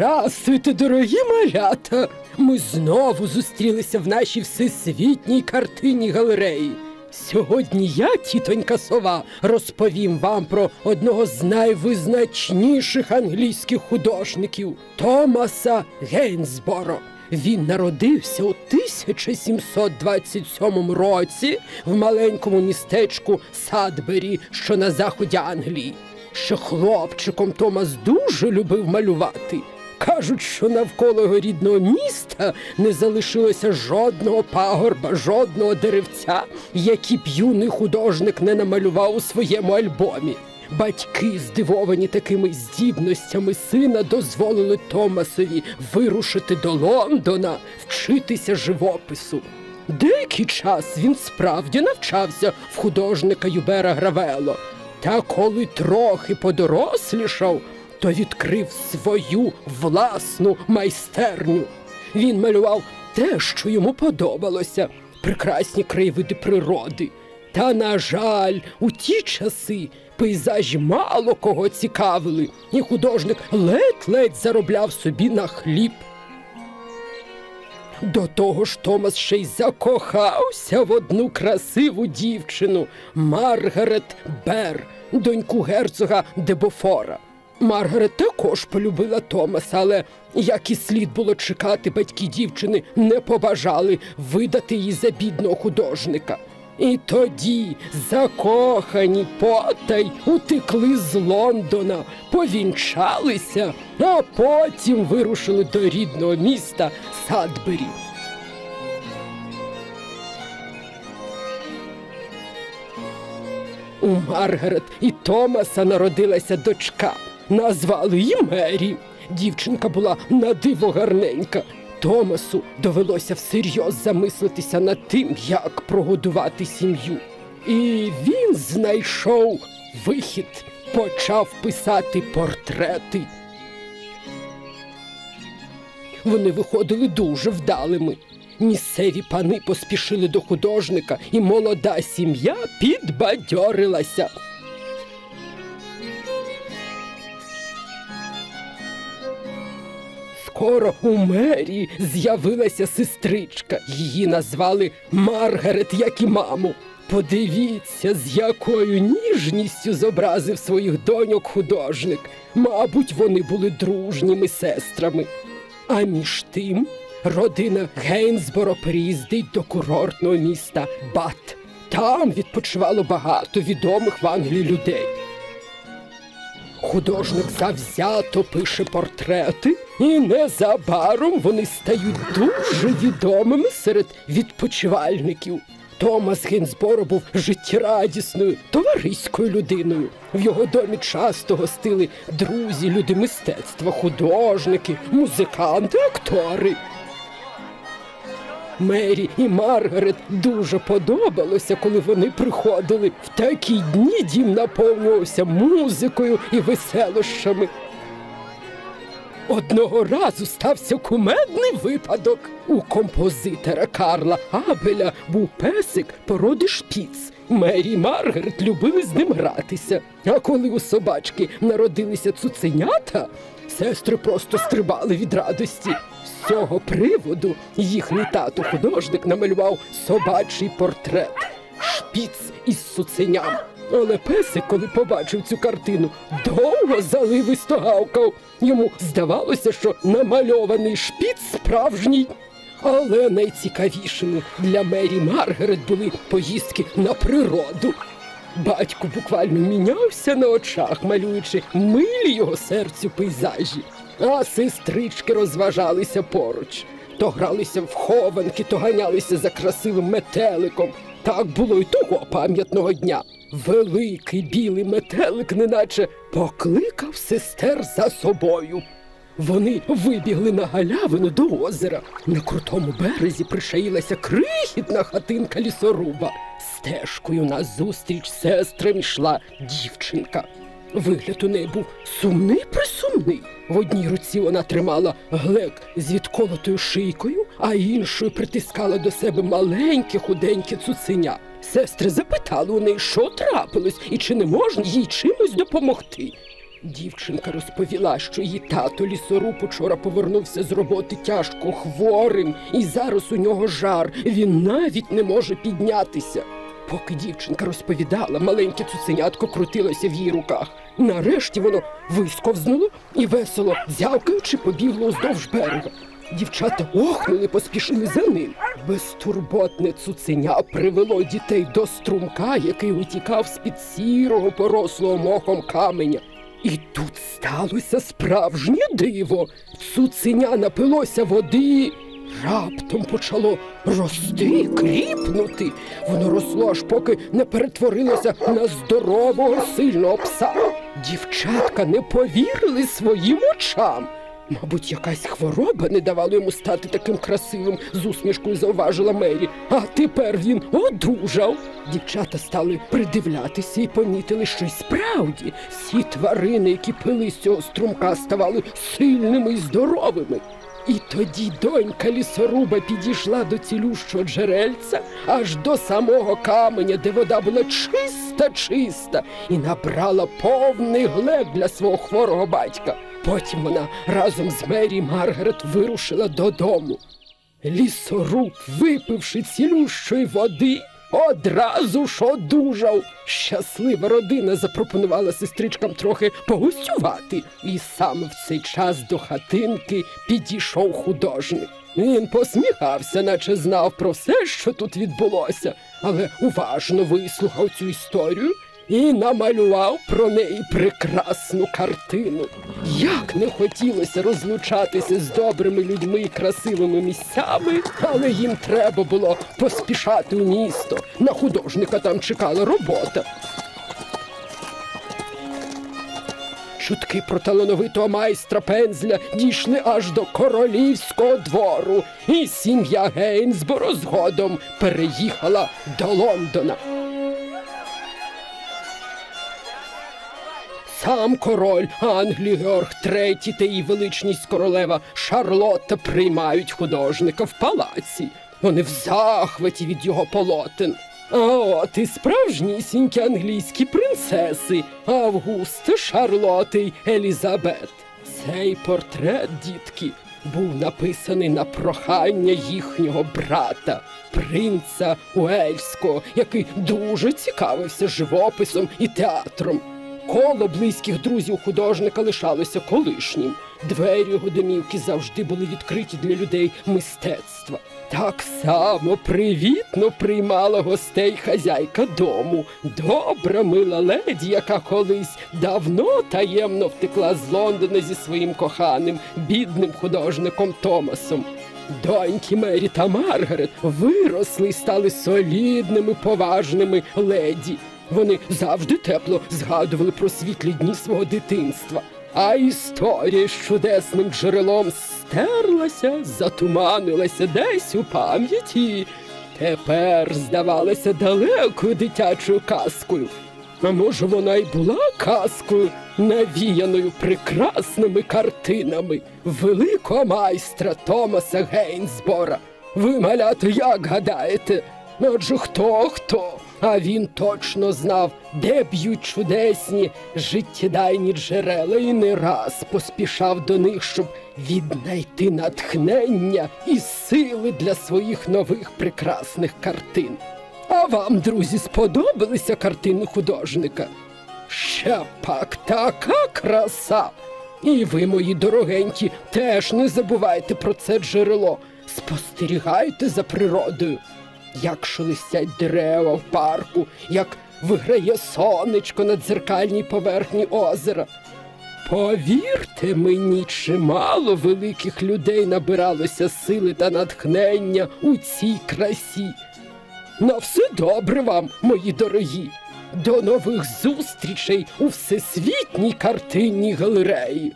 Здрастуйте, дорогі малята! Ми знову зустрілися в нашій всесвітній картині галереї. Сьогодні я, тітонька сова, розповім вам про одного з найвизначніших англійських художників Томаса Гейнсборо. Він народився у 1727 році в маленькому містечку Садбері, що на заході Англії. Ще хлопчиком Томас дуже любив малювати. Кажуть, що навколо його рідного міста не залишилося жодного пагорба, жодного деревця, які б юний художник не намалював у своєму альбомі. Батьки, здивовані такими здібностями сина, дозволили Томасові вирушити до Лондона, вчитися живопису. Деякий час він справді навчався в художника Юбера Гравело. Та коли трохи подорослішав, то відкрив свою власну майстерню. Він малював те, що йому подобалося, прекрасні краєвиди природи. Та, на жаль, у ті часи пейзажі мало кого цікавили, і художник ледь-ледь заробляв собі на хліб. До того ж Томас ще й закохався в одну красиву дівчину Маргарет Бер, доньку герцога Дебофора. Маргарет також полюбила Томаса, але як і слід було чекати, батьки дівчини не побажали видати її за бідного художника. І тоді закохані потай утекли з Лондона, повінчалися, а потім вирушили до рідного міста Садбері. У Маргарет і Томаса народилася дочка. Назвали її Мері. Дівчинка була на диво гарненька. Томасу довелося всерйоз замислитися над тим, як прогодувати сім'ю. І він знайшов вихід, почав писати портрети. Вони виходили дуже вдалими. Місцеві пани поспішили до художника, і молода сім'я підбадьорилася. Скоро у мерії з'явилася сестричка. Її назвали Маргарет, як і маму. Подивіться, з якою ніжністю зобразив своїх доньок художник. Мабуть, вони були дружніми сестрами. А між тим родина Гейнсборо приїздить до курортного міста Бат. Там відпочивало багато відомих в Англії людей. Художник завзято пише портрети, і незабаром вони стають дуже відомими серед відпочивальників. Томас Гінзборо був життєрадісною, товариською людиною. В його домі часто гостили друзі, люди мистецтва, художники, музиканти, актори. Мері і Маргарет дуже подобалося, коли вони приходили. В такі дні дім наповнювався музикою і веселощами. Одного разу стався кумедний випадок. У композитора Карла Абеля був песик породи шпіц. Мері і Маргарет любили з ним гратися. А коли у собачки народилися цуценята, сестри просто стрибали від радості. Цього приводу їхній тато художник намалював собачий портрет шпіц із цуценям. Але песик, коли побачив цю картину, довго заливисто гавкав. Йому здавалося, що намальований шпіц справжній. Але найцікавішими для Мері Маргарет були поїздки на природу. Батько буквально мінявся на очах, малюючи милі його серцю пейзажі, а сестрички розважалися поруч. То гралися в хованки, то ганялися за красивим метеликом. Так було й того пам'ятного дня. Великий білий метелик, неначе покликав сестер за собою. Вони вибігли на галявину до озера. На крутому березі пришаїлася крихітна хатинка лісоруба. Стежкою назустріч сестрам йшла дівчинка. Вигляд у неї був сумний присумний. В одній руці вона тримала глек з відколотою шийкою, а іншою притискала до себе маленьке худеньке цуценя. Сестри запитали у неї, що трапилось і чи не можна їй чимось допомогти. Дівчинка розповіла, що її тато лісоруб учора повернувся з роботи тяжко хворим, і зараз у нього жар. Він навіть не може піднятися. Поки дівчинка розповідала, маленьке цуценятко крутилося в її руках. Нарешті воно висковзнуло і весело дзявкаючи побігло уздовж берега. Дівчата охнули, поспішили за ним. Безтурботне цуценя привело дітей до струмка, який утікав з-під сірого порослого мохом каменя. І тут сталося справжнє диво. Цуценя напилося води, раптом почало рости, кріпнути. Воно росло аж поки не перетворилося на здорового сильного пса. Дівчатка не повірили своїм очам. Мабуть, якась хвороба не давала йому стати таким красивим, з усмішкою зауважила Мері. А тепер він одужав. Дівчата стали придивлятися і помітили, що й справді всі тварини, які пили з цього струмка, ставали сильними і здоровими. І тоді донька лісоруба підійшла до цілющого джерельця аж до самого каменя, де вода була чиста, чиста, і набрала повний глек для свого хворого батька. Потім вона разом з Мері Маргарет вирушила додому. Лісоруб, випивши цілющої води, одразу ж одужав. Щаслива родина запропонувала сестричкам трохи погостювати, і саме в цей час до хатинки підійшов художник. Він посміхався, наче знав про все, що тут відбулося, але уважно вислухав цю історію і намалював про неї прекрасну картину. Як не хотілося розлучатися з добрими людьми і красивими місцями, але їм треба було поспішати у місто. На художника там чекала робота. Чутки про талановитого майстра пензля дійшли аж до королівського двору, і сім'я Гейнсборо згодом переїхала до Лондона. Сам король Англії Георг III та її величність королева Шарлотта приймають художника в палаці. Вони в захваті від його полотен. А от і справжнісінькі англійські принцеси Августа, Шарлотта й Елізабет. Цей портрет, дітки, був написаний на прохання їхнього брата, принца Уельського, який дуже цікавився живописом і театром. Коло близьких друзів художника лишалося колишнім. Двері його домівки завжди були відкриті для людей мистецтва. Так само привітно приймала гостей хазяйка дому, добра мила леді, яка колись давно таємно втекла з Лондона зі своїм коханим, бідним художником Томасом. Доньки Мері та Маргарет виросли і стали солідними, поважними леді. Вони завжди тепло згадували про світлі дні свого дитинства. А історія з чудесним джерелом стерлася, затуманилася десь у пам'яті. Тепер здавалася далекою дитячою казкою. А може, вона й була казкою, навіяною прекрасними картинами великого майстра Томаса Гейнсбора. Ви, малято, як гадаєте? Отже, хто хто? А він точно знав, де б'ють чудесні життєдайні джерела, і не раз поспішав до них, щоб віднайти натхнення і сили для своїх нових прекрасних картин. А вам, друзі, сподобалися картини художника? Ще пак така краса! І ви, мої дорогенькі, теж не забувайте про це джерело. Спостерігайте за природою, як шелестять дерева в парку, як виграє сонечко на дзеркальній поверхні озера. Повірте мені, чимало великих людей набиралося сили та натхнення у цій красі. На все добре вам, мої дорогі. До нових зустрічей у всесвітній картинній галереї.